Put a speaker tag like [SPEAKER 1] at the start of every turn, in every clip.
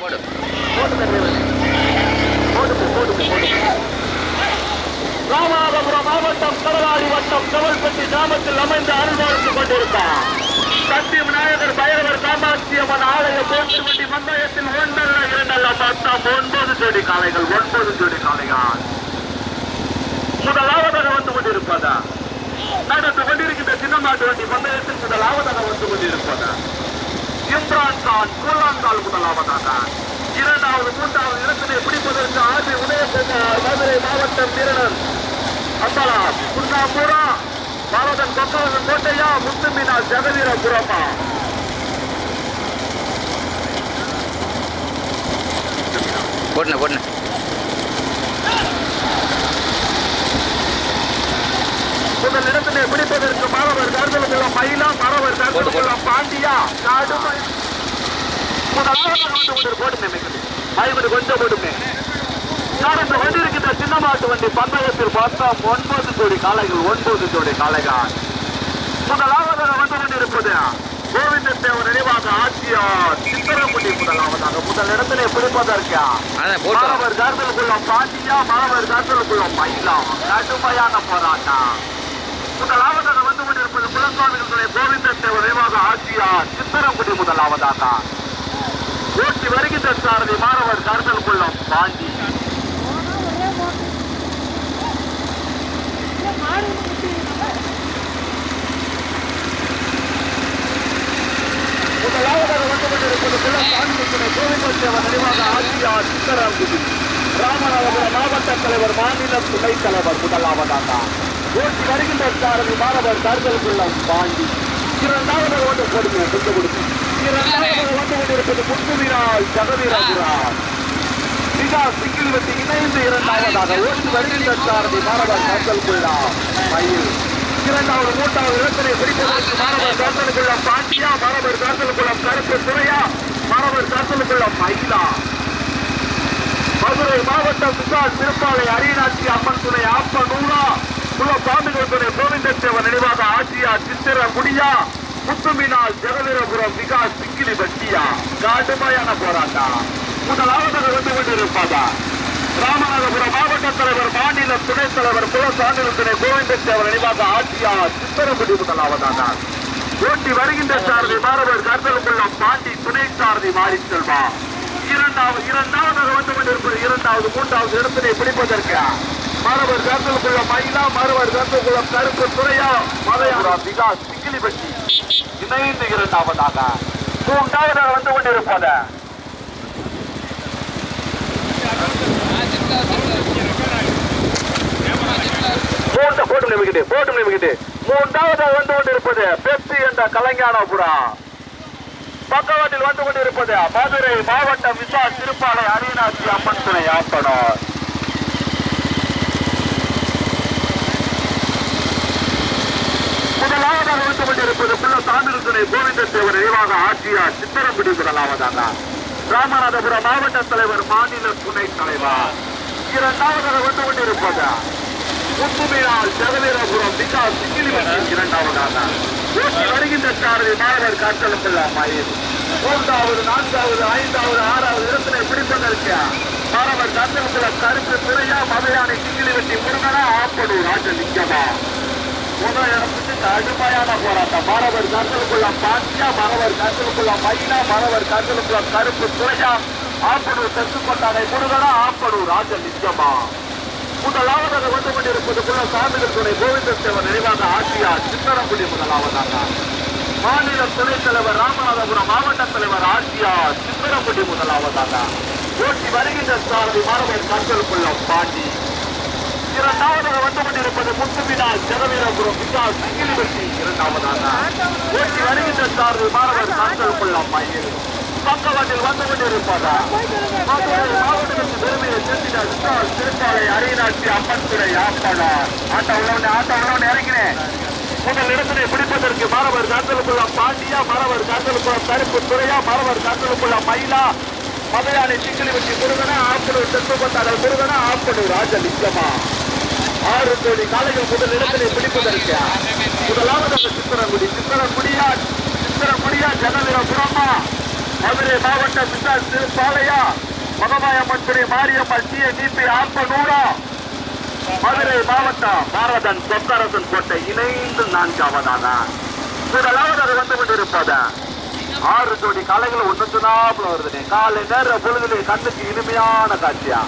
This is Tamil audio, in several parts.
[SPEAKER 1] போடு
[SPEAKER 2] ராமநாதபுரம் மாவட்டம் கடலாடி வட்டம் கவல்பட்டி கிராமத்தில் அமைந்து அருள்வாழ்த்து கொண்டிருந்தார் சக்தி விநாயகர் பைரவர் காமாட்சி அம்மன் ஆலய போக்குவரட்டி மந்தயத்தில் ஒன்றல்ல இரண்டல்ல பத்தாம் ஒன்பது ஜோடி காலைகள் ஒன்பது ஜோடி காலைகள் முதலாவதாக வந்து கொண்டிருப்பதா? நடந்து கொண்டிருக்கின்ற சின்னமாட்டு வண்டி மந்தயத்தில் முதலாவதாக வந்து கொண்டிருப்பதா? இம்ரான் கான் கூழாங்கால் முதலாவதாக இரண்டாவது மூன்றாவது இடத்தினை பிடிப்பதற்கு ஆதி உதயகுமார் மதுரை மாவட்டம் வீரனன். அம்பலா குண்டாபுரா பாரதன் கொக்கவன் கோட்டையா முத்துமீனா ஜெகவீரபுரமா?
[SPEAKER 1] போட்டுண்ணே போட்டுண்ணே
[SPEAKER 2] முதல் இடத்தினை பிடிப்பதற்கு மாணவர் கருதலுக்குள்ள மயிலா மாணவர் கருதலுக்குள்ள பாண்டியா காடுமை ஐம்பது கொஞ்சம் போட்டுமே நடந்து கொண்டிருக்கின்ற சின்ன மாட்டு வண்டி பந்தயத்தில் பார்த்தா ஒன்பது ஜோடி காளைகள் ஒன்பது ஜோடி காளைகள். முதலாவதாக வந்து கொண்டிருப்பது கோவிந்த தேவர் நினைவாக ஆட்சியார் சித்திரமுடி முதலாவதாக முதல் இடத்திலே பிடிப்பதற்கு மாணவர் கருதலுக்குள்ள பாண்டியா மாணவர் கருதலுக்குள்ள மயிலா கடுமையான போராட்டம். முதலாவதாக வந்து கொண்டிருப்பது குலசுவாமிகளுடைய கோவிந்த தேவர் நினைவாக ஆட்சியார் சித்திரமுடி முதலாவதாக ஊட்டி வருகின்ற சாரதி மாணவர் கருதலுக்குள்ள பாண்டி. முதலாவதாக வந்து கொண்டிருப்பது குலசாமி கோவிந்த தேவர் நினைவாக ஆட்சியார் சித்தராங்குடி. ராமநாதபுரம் மாவட்ட தலைவர் மாநில துணைத் தலைவர் முதலாவதாக ஓட்டி வருகின்ற சாரதி மாணவர் கருதலுக்குள்ள பாண்டி இரண்டாவது ஓட்ட கொடுங்க கொஞ்சம் கொடுக்கும் இரண்டாவது வந்து கொண்டிருப்பது முத்துவீரால் ஜெகவீரபுரம் மிகா சிங்கிள் வெட்டி இணைந்து இரண்டாவதாக ஓட்டு வருகின்ற சாரதி மாணவர் கருதலுக்குள்ளா மயில் இரண்டாவது மூன்றாவது இடத்திலே பிடிப்பதற்கு மாணவர் கருதலுக்குள்ள பாண்டியா மாணவர் கருதலுக்குள்ள கருப்பு துறையா மாணவர் கருதலுக்குள்ள மயிலா. மதுரை மாவட்டம் விசால் திருப்பாலை அரியநாச்சி அம்மன் துணை ஆப்ப நூலா குல சாமிகள் துணை கோவிந்தத்தேவன் நினைவாக ஆசியா சித்திர குடியா முத்துமினால் ஜெகவீரபுரம் விகாஸ் சிங்கிலி பட்டியா கடுமையான போராட்டம் முதலாவது வந்து கொண்டிருப்பதா ராமநாதபுரம் மாவட்ட தலைவர் மாநில துணைத் தலைவர் குல சாமிகள் துணை கோவிந்தத்தேவன் நினைவாக ஆட்சியா சித்திரமுடி முதலாவதாக ஓட்டி வருகின்ற சாரதி மாணவர் கருத்தலுக்குள்ள பாண்டி துணை சாரதி மாறி செல்வா. இரண்டாவது இரண்டாவது வந்து கொண்டிருப்பது இரண்டாவது மூன்றாவது இடத்தினை பிடிப்பதற்கு? மாணவர் கருத்தலுக்குள்ள மயிலா மாணவர் கருத்தலுக்குள்ள கருப்பு துறையா மலையாள விகாஸ் சிங்கிலிபட்டி இணைந்து இரண்டாவதாக. மூன்றாவதாக வந்து கொண்டிருப்பது மூன்று போட்டு நிமிக்கிட்டு போட்டு நிமிக்கிட்டு. மூன்றாவதாக வந்து கொண்டிருப்பது பெப்சி என்ற கலைஞானபுரம் பக்கவாட்டில் வந்து கொண்டிருப்பது மதுரை மாவட்டம் விசா திருப்பாலை அரியநாச்சி அம்மன் துணை ஆப்பனர் முதலாவதாக வந்து கொண்டிருப்பது புள்ள சாமிகள் துணை கோவிந்த தேவர் நினைவாக ஆட்சியார் சித்திரம் முதலாவதாக ராமநாதபுரம் மாவட்ட தலைவர் மாநில துணை தலைவர். இரண்டாவதாக வந்து கொண்டிருப்பது முத்துமையால் ஜெகவீரபுரம் மிகா சிங்கிலி இரண்டாவதாக ஓட்டி வருகின்ற சாரதி மாணவர் காத்தலுக்குள்ள பிள்ளாமாயில் மூன்றாவது நான்காவது ஐந்தாவது ஆறாவது இடத்தினை பிடிப்பதற்கு மாணவர் காத்தலுக்குள்ள கருப்பு துறையா மதையானை சிங்கிலிவட்டி முருகனா ஆப்பனூர் ராஜலிங்கமா. முதல் இடத்துக்கு கடுமையான போராட்டம். மாணவர் காத்தலுக்குள்ள பாண்டியா மாணவர் காத்தலுக்குள்ள மயிலா மாணவர் காத்தலுக்குள்ள கருப்பு துறையா? ஆப்பனூர் தெற்குக்கொண்டாடை முருகனா ஆப்பனூர் ராஜலிங்கமா முதலாவதாக வந்து கொண்டிருப்பது குல சாமிகள் துணை கோவிந்தத்தேவன் நினைவாக ஆட்சியார் சித்தரம்புலி முதலாவதாக. மாநில துணைத் தலைவர் ராமநாதபுரம் மாவட்ட தலைவர் ஆட்சியார் சித்தரம்புலி முதலாவதாக. ஓட்டி வருகின்ற சாரதி மாணவர் கண்களுக்குள்ள பாண்டி. இரண்டாவதாக வந்து கொண்டிருப்பது முத்துவினால் ஜெகவீரபுரம் விகாஸ் சிங்கிலிவட்டி இரண்டாவதாக. ஓட்டி வருகின்ற மாணவர் மயில் பக்கவாட்டில் வந்து கொண்டிருப்பதா மாவட்டத்திற்கு பெருமையை சேர்த்திட விசால் திருப்பாலை அரியநாச்சி அம்மன் துறை ஆப்பாளர் ஆட்ட உள்ளவனே ஆட்ட உள்ளவனே இறங்கினேன் முதல் இடத்தினை பிடிப்பதற்கு மாணவர் பாண்டியா மாணவர் கருப்பு துறையா மாணவர் காத்தலுக்குள்ள மயிலா. மதையானை சிக்கலி வச்சு முருகனா ஆப்பனூர் தெற்கு கொண்டாடல் முருகனா ஆப்பனூர் ராஜலிங்கமா. ஆறு கோடி காலைகள் முதல் இடத்திலே பிடிப்பதற்கு. முதலாவதாக சித்திரங்குடி. சித்திரங்குடியா சித்திரங்குடியா ஜனவீரபுரமா மதுரை மாவட்ட விசால் திருப்பாளையா மகமாயம்மன் துறை மாரியம்மன் டி டிபி ஆப்பனூரா மதுரை மாவட்டம் பாரதன் சொக்கரசன் கோட்டை இணைந்து நான்காவதாக அது வந்து கொண்டிருப்பது. ஆறு கோடி காலைகள் ஒன்று நாப்புல வருது காலை நேர பொழுதுலே கண்ணுக்கு இனிமையான காட்சியா.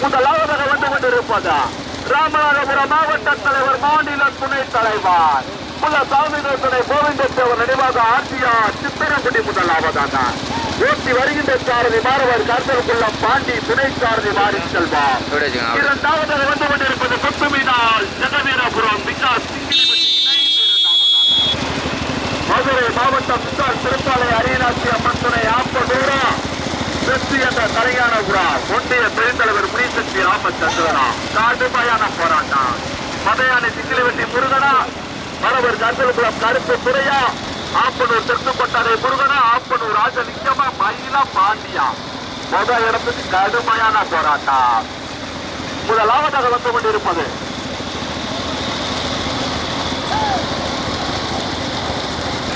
[SPEAKER 2] முதலாவதாக வந்து கொண்டிருப்பது. ராமநாதபுரம் மாவட்ட தலைவர் மாநில துணை தலைவர் முல்ல துணை கோவிந்தத்தேவர் நினைவாக ஆட்சியார் சித்திரக்குடி முதலாவதாக ஓட்டி வருகின்ற சாரதி மாறுவர் கருத்தருக்குள்ளம் பாண்டி துணை சாரதி மாறி செல்வார். இரண்டாவது வந்து கொண்டிருப்பது கொத்துமீனால் ஜெகவீரபுரம் விகாஸ் மதுரை மாவட்டம் விசால் திருப்பாலை அரியநாச்சி அம்மன் துணை ஆப்பதூரம் வெற்றி என்ற உரா ஒன்றிய பெருந்தலைவர் முனிசக்தி ராமச்சந்திரனா. கடுமையான போராட்டம். மதையானை சிங்கிலிவெட்டி முருகனா மலவர் கந்தலகுளம் கருப்பு துறையா ஆப்பனூர் தெற்கு கொட்டாரை முருகனா ஆப்பனூர் ராஜலிங்கமா மயிலா பாண்டியா. முதல் இடத்துக்கு கடுமையான போராட்டம். முதலாவதாக வந்து கொண்டிருப்பது.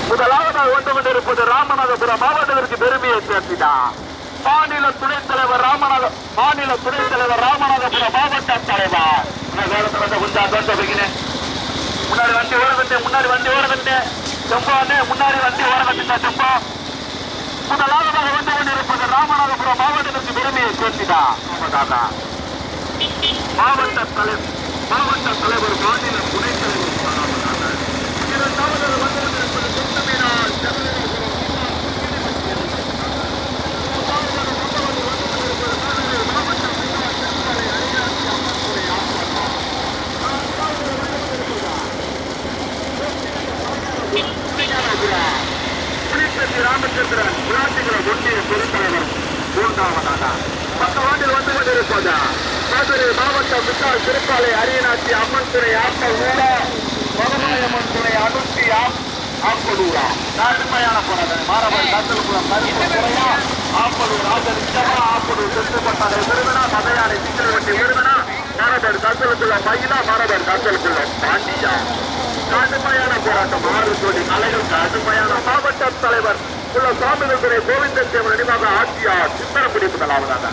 [SPEAKER 2] முதலாவதாக வந்து கொண்டிருப்பது ராமநாதபுரம் மாவட்டத்திற்கு பெருமையை சேர்த்தினார் மாநில துணைத் தலைவர் ராமநாத மாநில துணைத் தலைவர் ராமநாதபுரம் மாவட்ட தலைவர். முன்னாடி வண்டி ஓடகட்டு முன்னாடி வண்டி ஓடகட்டு செம்பானே முன்னாடி வண்டி ஓடகட்டுட்டா செம்பா. முதலாவதாக வந்து கொண்டிருப்பது ராமநாதபுரம் மாவட்டத்திற்கு பெருமையை சேர்த்தினார் மாவட்ட தலைவர் மாவட்ட தலைவர் மாநில துணைத் தலைவர். இரண்டாவது வந்து கொண்டிருப்பது சொந்தமீனால் ஜெகவீரபுரம் ராமச்சந்திரன் விளாட்டுகிற ஒன்றிய பெருந்தலைவர் மூன்றாவதாக. பத்து ஆண்டில் வந்து கொண்டிருப்பதா? மதுரை மாவட்டம் விசால் திருப்பாலை அரியநாச்சி அம்மன் துறை ஆட்ட ஊரா? மதுராயம்மன் துறை அனுப்பி ஆப்பலூரா? கடுமையான போனது. மாணவர் கந்தல்குளம் கருப்பு துறையா? ஆப்பலூர் ராஜரிச்சமா ஆப்பலூர் திருப்பட்டாரை விருதுனா மதையானை சிக்கல்வட்டி விருதுனா மரபர் கந்தல்குளம் மயிலா? மரபர் கந்தல்குளம் பாண்டியா? கடுமையான போராட்டம். ஆறு கோடி கலைகள் கடுமையான மாவட்ட தலைவர் உள்ள சாமிகளுடைய கோவிந்த தேவன் நினைவாக ஆட்சியார் சித்திரக்குடி முதலாவதாக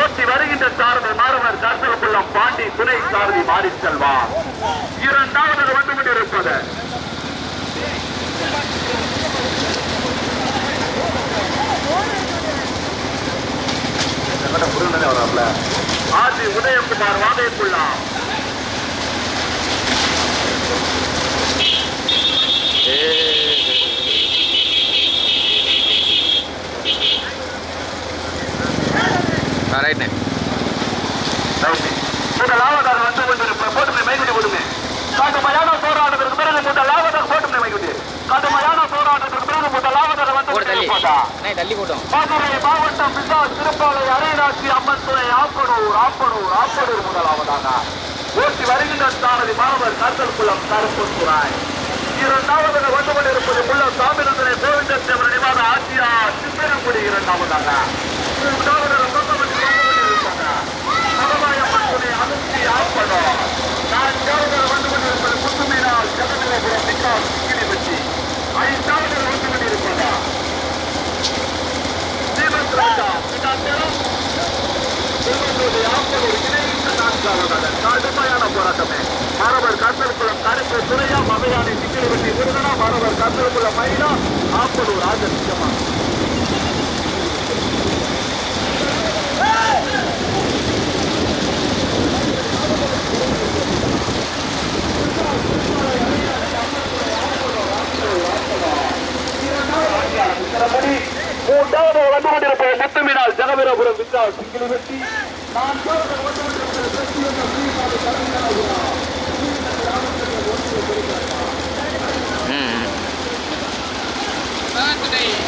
[SPEAKER 2] ஓட்டி வருகின்ற சாரதி மாணவர் கர்த்தகுள்ளம் பாண்டி துணை சாரதி மாறி செல்வார் இரண்டாவது வந்து கொண்டிருப்பது ஆதி உதயகுமார் வாகைக்குள்ளா
[SPEAKER 1] ரைட்ண்ணே
[SPEAKER 2] முதலாவதாக வந்து கொண்டிருப்ப போட்டு மைகுட்டி கொடுங்க கடுமையான போராட்டத்திற்கு பிறகு முதலாவதாக போட்டு மைகுட்டி கடுமையான போராட்டத்திற்கு பிறகு வந்து
[SPEAKER 1] தள்ளி. தள்ளி போட்டோம்.
[SPEAKER 2] மதுரை மாவட்டம் பிசா திருப்பாலை அரைநாச்சி அம்மன் துறை ஆப்பனூர் ஆப்பனூர் ஆப்பனூர் முதலாவதாக ஓட்டி வருகின்ற சாரதி மாணவர் கருத்தல் குளம் கருப்பூராய் இரண்டாவது வந்து கொண்டிருப்பது உள்ள சாமிரந்தனை கோவிந்த தேவர் நினைவாக ஆசியா சித்திரங்குடி இரண்டாவதாக. மூன்றாவதாக சொந்தமட்டி வந்து கொண்டிருப்பது வந்து கொண்டிருப்பது முத்துமீனால் ஜெகநிலபுரம் விகாஸ் கிளிபட்டி ஐந்தாவதாக வந்து கொண்டிருப்பதா ஸ்ரீமத் ராஜா. பிதாந்தரம் திருவள்ளூர் ஆப்பனூர் கடுமையான போராட்டமே. மாணவர் கந்தர்குளம் கருப்பு துறையா மகையானை சிக்கிலிவட்டி விருதனா மாணவர் கந்தர்குளம் மயிலா. ஆப்பனூர் ராஜலிங்கமா மூன்றாவது வந்து கொண்டிருப்பது முத்துமீனால் ஜெகவீரபுரம் வித்யா சிக்கிலிவட்டி
[SPEAKER 3] Hmm. நான்காவது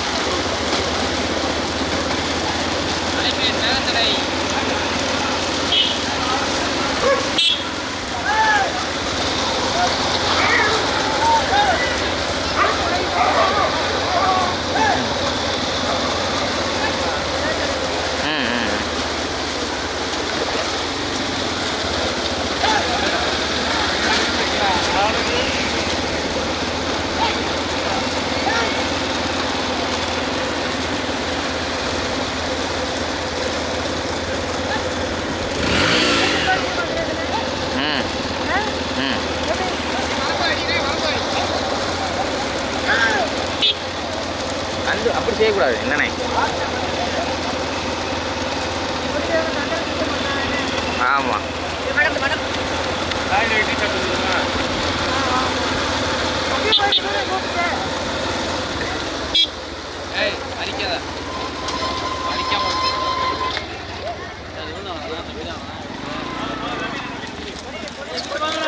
[SPEAKER 1] பேசிக்கவே என்னண்ணே? ஆமாம்
[SPEAKER 3] அடிக்காத. அடிக்காம
[SPEAKER 2] Come on.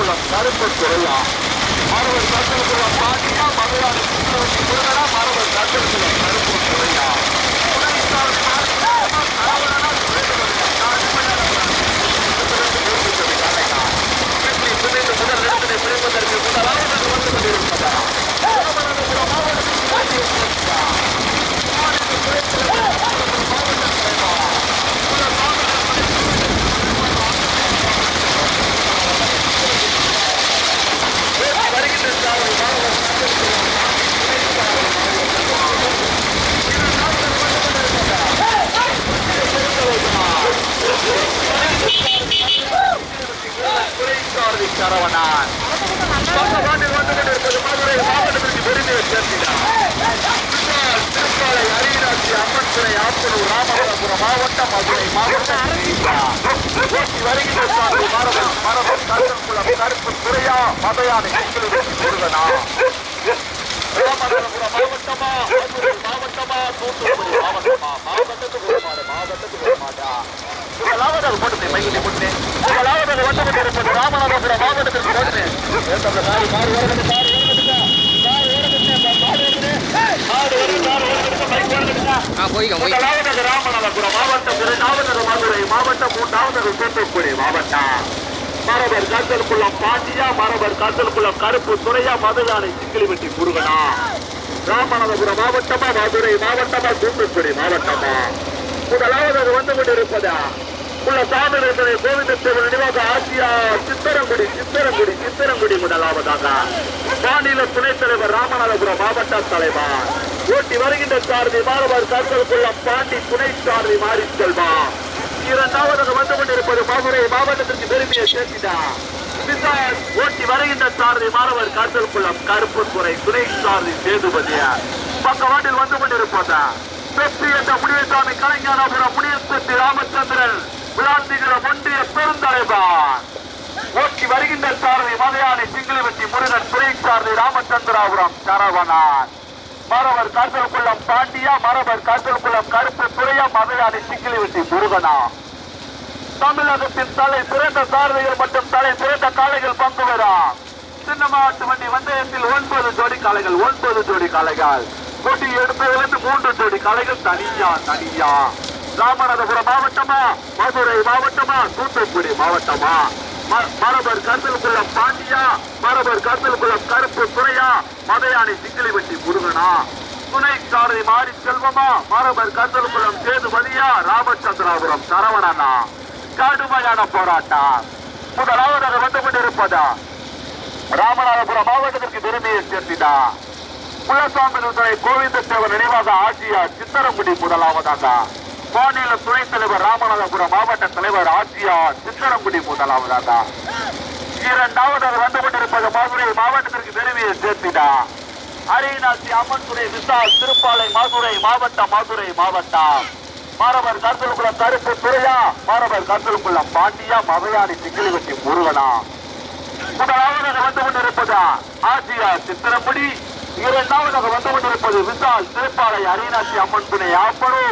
[SPEAKER 2] மாணவர் கருப்பு கருப்புத்துறையா மாணவர் காத்தல்குளம் பாட்டியா மதையானை சிங்கிள் முருகனா மாணவர் காத்தல்குளம் கருப்புத்துறையா துணை சாரதி மாணவர் சரவணனா சேதுபதியா வெற்றி பிணைந்து முதல் இடத்தினை பிடிப்பதற்கு முதலாவது வந்து கொண்டிருப்பதா வருகின்ற சாரதி மாணவர் துறைசாரதி சரவணன். பக்கவாட்டில் வந்து கொண்டிருப்பது மதுரை மாவட்டத்திற்கு பெருமையை சேர்க்கிறார். திருப்பாலை அரியராட்சி அம்மன் துறை ஆத்தூர் ராமநாதபுரம் மாவட்டம் மதுரை மாவட்டம். ஊட்டி வருகின்ற சாரதி மரபம் மரபன் கருங்குளம் கருப்பு துறையா மதையானை முருகனா? ராமநாதபுரம் மாவட்டமா? மதுரை மாவட்டமா? தூத்துக்குடி மாவட்டமா? மாவட்டத்துக்கு மாவட்டத்துக்கு ஒரு முதலாவதாக போட்டு மைக்கிட்டு போட்டு முதலாவதாக வந்து கொண்டிருப்பது ராமநாதபுரம் மாவட்டத்திற்கு போட்டு ஏத்தப்பட்ட காரி மாடு ஓடுகிறது கார் ஓடுகிறது கார் மாடு ஓடுகிறது கார் ஓடுகிறது பைக் ஓடுகிறது
[SPEAKER 1] ஆ போய்க்கோ போய்
[SPEAKER 2] முதலாவதாக ராமநாதபுரம் மாவட்டம் இரண்டாவது மதுரை மாவட்டம் மூன்றாவது தூத்துக்குடி மாவட்டம் மரபர் காத்தல்குளம் பாண்டியா மரபர் காத்தல்குளம் கருப்பு துறையா மதுரானை சிங்கிலிவெட்டி முருகனா ராமநாதபுரம் மாவட்டமா மதுரை மாவட்டமா தூத்துக்குடி மாவட்டமா? முதலாவதாக வந்து கொண்டிருப்பதா? உள்ள சாமிநேசனை கோவிந்தத்தேவன் நினைவாக ஆசியா சித்தரங்குடி சித்தரங்குடி சித்தரங்குடி முதலாவதாக. மாநில துணைத் தலைவர் ராமநாதபுரம் மாவட்ட தலைவர். ஓட்டி வருகின்ற சாரதி மாணவர் கருத்தலுக்குள்ளம் பாண்டி துணை சாரதி மாறி செல்வா. இரண்டாவதாக வந்து கொண்டிருப்பது மதுரை மாவட்டத்திற்கு பெருமையை சேர்த்தினார் ஓட்டி வருகின்ற சாரதி மாணவர் கருத்தருக்குள்ள கருப்பு துறை துணை சாரதி சேதுபதியா பக்கவாட்டில் வந்து கொண்டிருப்பதா? வெற்றி என்ற முனியசாமி கலைஞானபுரம் முனியசக்தி ராமச்சந்திரன் விளாந்துகிற ஒன்றிய பெருந்தலைவான் ஓட்டி வருகின்ற சாரதி மலையாளி சிங்கிலிவெட்டி முருகன் துறை சாரதி ராமச்சந்திராபுரம் சரவணன் மரவர் காத்தல்குளம் பாண்டியா மரவர் காத்தல்குளம் கருப்பு துறையா மலையாளி சிங்கிலிவெட்டி முருகனா தமிழகத்தின் தலை சிறந்த சாரதிகள் மற்றும் தலை சிறந்த காளைகள் பங்கு பெறா சின்னமாட்டு வண்டி வந்தயத்தில் ஒன்பது ஜோடி காளைகள் ஒன்பது ஜோடி காளைகள். போட்டி எடுப்பதிலிருந்து மூன்று ஜோடி கலைகள் தனியா தனியா. ராமநாதபுரம் மாவட்டமா? மதுரை மாவட்டமா? தூத்துக்குடி மாவட்டமா? ம- மரபர் கருத்தல்குளம் பாண்டியா? மரபர் கருத்தல்குளம் கருப்பு துறையா மதையானை சிக்கிலிவெட்டி முருகனா? துணை மாறி செல்வமா? மரபர் கருத்தல்குளம் சேதுபதியா? ராமச்சந்திராபுரம் சரவணனா? கடுமையான போராட்டம். முதலாவதாக வந்து கொண்டிருப்பதா? ராமநாதபுரம் மாவட்டத்திற்கு பெருமையை சேர்த்திடா. குலசாமி துறை கோவிந்த தேவர் நினைவாக ஆசியார் சித்தரங்குடி முதலாவதாக. மாநில துணைத் தலைவர் ராமநாதபுரம் மாவட்ட தலைவர் ஆசியார் சித்தரங்குடி முதலாவதாக. இரண்டாவது வந்து கொண்டிருப்பது மதுரை மாவட்டத்திற்கு தெரிவியை சேர்த்திடா. அரியநாசி அம்மன் துறை விசால் திருப்பாலை மதுரை மாவட்டம் மதுரை மாவட்டம். மாணவர் கருத்தலுக்குளம் கருப்பு துறையா? மாணவர் கருத்தலுக்குளம் பாண்டியா? மதையாடி சிக்கிலிவட்டி முருகனா? முதலாவது வந்து கொண்டிருப்பதா ஆசியா சித்திரப்படி இரண்டாவதாக வந்து கொண்டிருப்பது விசால் திருப்பாறை அரியநாசி அம்மன் துணை அப்படி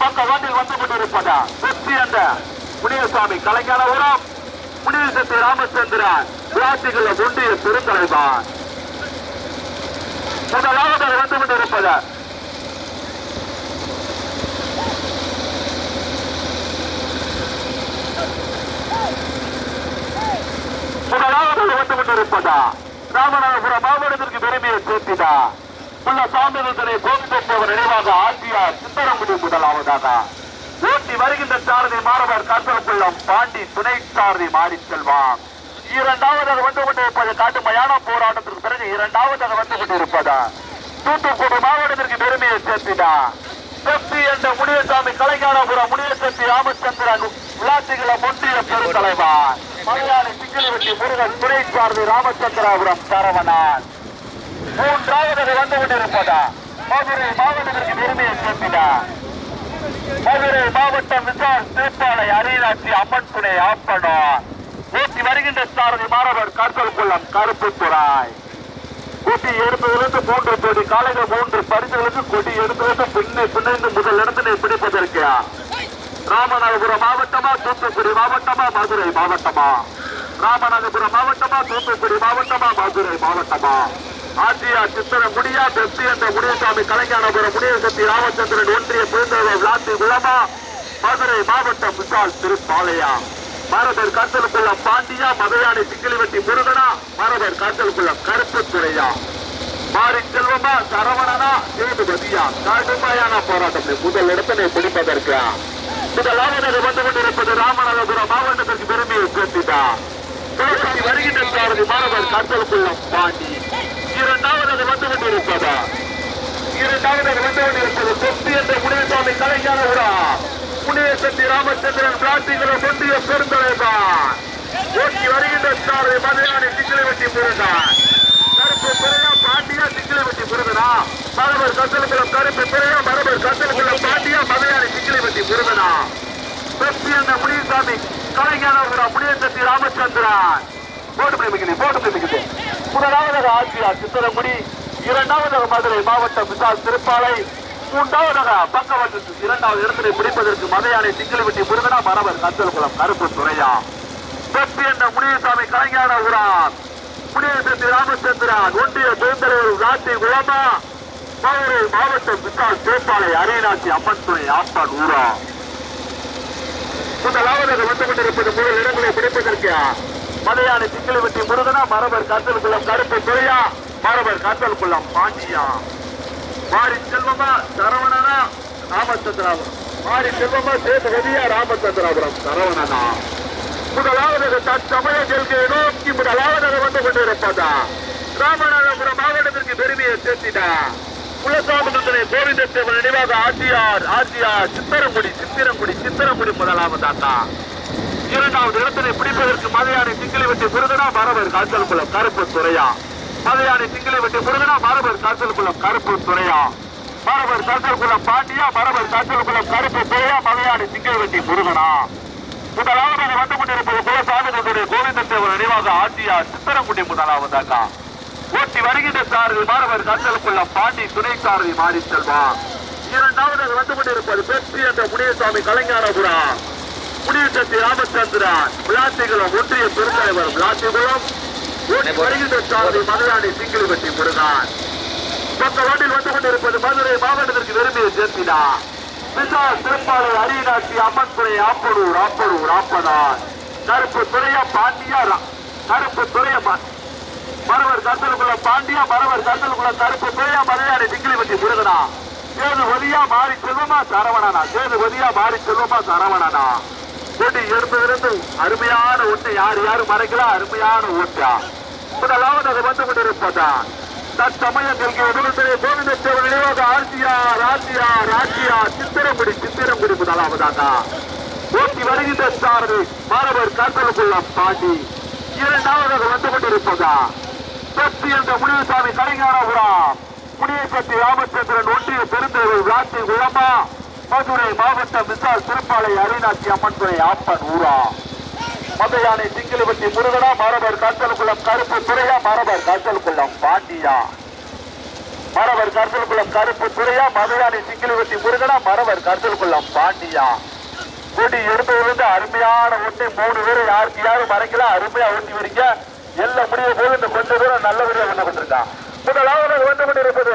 [SPEAKER 2] பக்க வாட்டில் வந்து கொண்டிருப்பது? வெற்றி என்ற முனியசாமி கலைஞானபுரம் முனியசக்தி ராமச்சந்திரன் விளாசிகள ஒன்றிய பெருந்தலைவான் முதலாவதாக வந்து கொண்டிருப்பது முதலாவது வந்து கொண்டிருப்பதா? ராமநாதபுரம் மாவட்டத்திற்கு பெருமையை சேர்த்தினார் உள்ள சாமிதனை கோவிந்தேவர் நினைவாக ஆட்சியார் சித்தரங்குடி முதலாவதாக. ஓட்டி வருகின்ற சாரதி மாணவர் காத்தலக்குள்ளம் பாண்டி துணை சாரதி மாறி செல்வான் இரண்டாவதாக வந்து கொண்டிருப்பது காட்டுமையான போராட்டத்திற்கு பிறகு இரண்டாவதாக வந்து கொண்டிருப்பதா. தூத்துக்குடி மாவட்டத்திற்கு பெருமையை சேர்த்தினார் செப்பி என்ற முனியசாமி கலைஞானபுரம் முனியசக்தி ராமச்சந்திரன் விளாசிகள ஒன்றிய பெருந்தலைவார் மலையாளி சிங்கிலிவெட்டி முருகன் துறை சார்பு ராமச்சந்திராபுரம் சரவணன். மூன்றாவது வந்து கொண்டிருப்பதா? மதுரை மாவட்டத்திற்கு பெருமையை சேர்த்திடா. மதுரை மாவட்டம் விசால் திருப்பாலை அரியநாச்சி அம்மன் துணை ஆப்படம் ஊட்டி வருகின்ற சாரதி மாணவர் காத்தல் குளம் கருப்புத்துறாய் கொடி எடுப்பதிலிருந்து மூன்று கோடி காலைகள் மூன்று பரிசுகளுக்கு கொடி எடுப்பதற்கு பின்னே பின்னிருந்து முதல் நீ பிடிப்பதற்கு ராமநாதபுரம் மாவட்டமா தூத்துக்குடி மாவட்டமா மதுரை மாவட்டமா? ராமநாதபுரம் மாவட்டமா தூத்துக்குடி மாவட்டமா மதுரை மாவட்டமா? ஆசியா சித்திர முடியா பெப்சி என்ற முனியசாமி கலைஞானபுரம் முனியசக்தி ராமச்சந்திரன் ஒன்றிய பெருந்தலைவர் விளாத்தி குளமா மதுரை மாவட்டம் விசால் திருப்பாளையா. மரபர் காத்தலுக்குள்ள பாண்டியா மதுரையானை சிக்கிலிவெட்டி முருகனா மரபர் காத்தலுக்குள்ள கருப்பு துறையா. மாறி செல்வமா சரவணனா சேதுபதியா கடுமையான போராட்டம் முதல் இடத்தினை பிடிப்பதற்கு முதலாவதாக வந்து கொண்டிருப்பது ராமநாதபுரம் மாவட்டத்திற்கு பெருமையை சேர்த்திட்டா துளசி வருகின்ற சாரதி மாணவர் காத்தலுக்குள்ள பாண்டி இரண்டாவதாக வந்து கொண்டிருப்பதா? இரண்டாவதாக வந்து கொண்டிருப்பது சொத்து என்ற முனியசாமி கலைஞானபுரா முனியசக்தி ராமச்சந்திரன் பிளாஸ்டிகளை ஒன்றிய பெருந்தலைதான் ஓட்டி வருகின்ற சாரதி சிங்களை வெட்டி முருகன் கருப்பு பிறையா பாண்டியா வெட்டி முருகனா மரபர் கத்தலுக்குளம் கருப்பு பிறையா மரபர் கத்தலுக்குளம் பாண்டியா மதுரையானை சிக்கிலிவெட்டி முருகனா பெப்சி என்ற முனியசாமி கலைஞானபுரா முனியசக்தி ராமச்சந்திரன். போட்டு பிடிமிக்குது போட்டு பிடிமிக்குது முதலாவதாக ஆசியா சித்திரமுடி இரண்டாவதாக மதுரை மாவட்டம் விசால் திருப்பாலை மூன்றாவதாக பக்கவாட்டு இரண்டாவது இடத்தினை பிடிப்பதற்கு மதையானை சிங்கிலிவெட்டி முருகனா மரவர் கந்தல்குளம் கருப்பு துறையா? பெப்சி என்ற முனியசாமி கலைஞானபுரம் முனியசக்தி ராமச்சந்திரன் ஒன்றிய பெருந்தலைவர் ராசி குளமா மதுரை மாவட்டம் விசால் திருப்பாலை அரியநாச்சி அம்மன் துணை ஆஸ்தான் ஊரா. முதலாவதாக வந்து கொண்டிருப்பது முதல் இடங்களை பிடிப்பதற்கு மலையாள சிங்கிலிவெட்டி முருகனா மரபர் காத்தல் குளம் கருப்பு துறையா மரபர் காத்தல் குளம் பாண்டியா. மாரி செல்வமா சரவணனா ராமச்சந்திராபுரம். மாரி செல்வமா சேதுபதியா ராமச்சந்திராபுரம் சரவணனா. முதலாவதாக தற்சமய செல்கையை நோக்கி முதலாவதாக வந்து கொண்டிருப்பதா? ராமநாதபுரம் மாவட்டத்திற்கு பெருமையை சேர்த்திட்டா குலசாமிதனை கோவிந்தத்தேவன் நினைவாக ஆட்சியார் ஆட்சியார் சித்திரங்குடி சித்திரங்குடி சித்திரங்குடி முதலாவதாக்கா இரண்டாவது இடத்தினை பிடிப்பதற்கு மதையானை திங்களை வெட்டி முருகனா மரபர் காய்ச்சல் குளம் கருப்பு துறையா. மதையானை திங்களை வெட்டி முருகனா மரபர் காய்ச்சல் குளம் கருப்பு துறையா. மரபர் காய்ச்சல் குளம் பாண்டியா மரபர் காய்ச்சல் குளம் கருப்பு துறையா மதையானை திங்களை வெட்டி முருகனா. முதலாவது வந்து கொண்டிருப்பது குலசாமிதனுடைய கோவிந்தத்தேவன் நினைவாக ஆட்சியார் சித்திரங்குடி முதலாவதாக்கா ஓட்டி வருகின்ற சாரதி மாணவர் கண்டலுக்குள்ள பாண்டி துணை சாரதி மாறி செல்வா. இரண்டாவது வந்து கொண்டிருப்பது பெற்றி என்ற முனியசாமி கலைஞானபுரா. முனியசக்தி ராமச்சந்திரா விளாத்திகுளம் ஒன்றிய பெருந்தலைவர் விளாத்திகுளம். ஓட்டி வருகின்ற சாரதி மதுராணி சிங்கிளிவெட்டி முருகன். பக்க ஓட்டில் வந்து கொண்டிருப்பது மதுரை மாவட்டத்திற்கு விரும்பிய சேர்த்தினா விசா திருப்பாளர் அரியநாட்சி அம்மன் துறை ஆப்படூர் ஆப்படூர் ஆப்பதான் கருப்பு துறையா பாண்டியா கருப்பு துறையா பா- மரவர் கத்தலுக்குள்ள பாண்டியா மரவர் கத்தலுக்குள்ள கருப்பு துறையா மலையாடி திங்கிலிவட்டி முருகனா சேது வலியா மாறி செல்வமா சரவணனா. சேது வலியா மாறி செல்வமா சரவணனா. கொடி இருந்திருந்து அருமையான ஒட்டு யார் யாரும் மறைக்கலாம் அருமையான ஓட்டா அது வந்து கொண்டிருப்பதா? தற்சமயத்தில் விடுதலை கோவிந்தேவன் நினைவாக ஆர்த்தியா ராஜியா ராஜியா சித்திரங்குடி சித்திரங்குடி முதலாவதாக ஓட்டி வருகின்ற சாரதி மாணவர் காத்தலுக்குள்ள பாண்டி. இரண்டாவதாக வந்து கொண்டிருப்பதா? சக்தி என்ற முனியசாமி கலைஞானபுரம் முனியசக்தி ராமச்சந்திரன் ஒன்றிய பெருந்தேவர் ராட்சி குழம்பா. மதுரை மாவட்டம் விசால் திருப்பாலை அரிநாச்சி அம்மன் துறை ஆப்பன் ஊரா. மதுயானை திங்கிலிபட்டி முருகனா மரபர் காத்தலுக்குளம் கருப்பு துறையா மரபர் காத்தலுக்குளம் பாண்டியா. மரவர் கருத்தலுக்குளம் கருப்பு துறையா மதையானை சிங்கிலிவட்டி முருகனா மரவர் கருத்தலுக்குளம் பாண்டியா. கொடி எடுத்ததுலேருந்து அருமையான ஒட்டி மூணு பேரும் யாருக்கு யாரும் மறைக்கல? அருமையா ஒட்டி வரீங்க எல்லாம் முடிய போது இந்த கொஞ்ச தூரம் நல்ல விட பண்ண கொண்டிருக்கான் முதலாவதாக வந்து கொண்டிருப்பது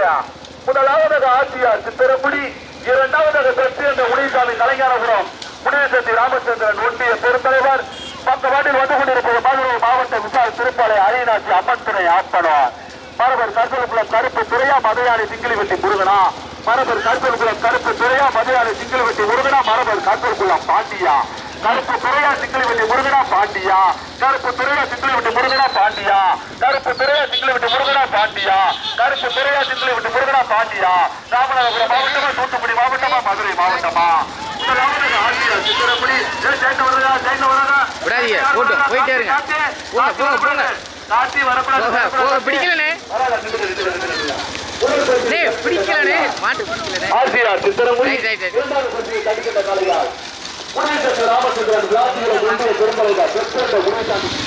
[SPEAKER 2] முதலாவதாக ஆட்சியார் சித்திரமுடி இரண்டாவதாக சக்தி என்ற முனிசாமி கலைஞானபுரம் முனியசக்தி ராமச்சந்திரன் ஒன்றிய பெருந்தலைவர். பக்க வந்து கொண்டிருப்பது மதுரை மாவட்ட விசால் திருப்பாலை அரியநாச்சி அம்மன் துறை ஆப்பனம் மரபர் கருத்தலுக்குளம் கருப்பு துறையா மதையாளி சிங்கிலிவெட்டி முருகனா. மரபர் கருத்தலுக்குளம் கருப்பு துறையா மதையாளி சிங்கிலிவெட்டி முருகனா. மரபர் கருத்தலுக்குளம் பாண்டியா. கருப்பு துறையா சிங்கிலிவெட்டி முருகனா பாண்டியா? கருப்பு துறையா சிங்கிலிவெட்டி முருகனா பாண்டியா? கருப்பு துறையா சிங்கிலிவெட்டி முருகனா பாண்டியா? கருப்பு துறையா சிங்கிலிவெட்டி முருகனா பாண்டியா? ராமநாதபுரம் மாவட்டமா தூத்துக்குடி மாவட்டமா மதுரை மாவட்டமா?
[SPEAKER 1] போயிட்டே இருங்க. போங்க, போங்க, போங்க. டேய் பிடிக்கலண்ணே. மாட்டு பிடிக்கலண்ணே.
[SPEAKER 2] ஆசிரியர் சித்திரமுடி
[SPEAKER 1] ரைட், ரைட், ரைட்.
[SPEAKER 2] இரண்டாவது பகுதியை தடுக்கின்ற காலையால் முன்னேற்ற ராமச்சந்திரன் விளாசிகளை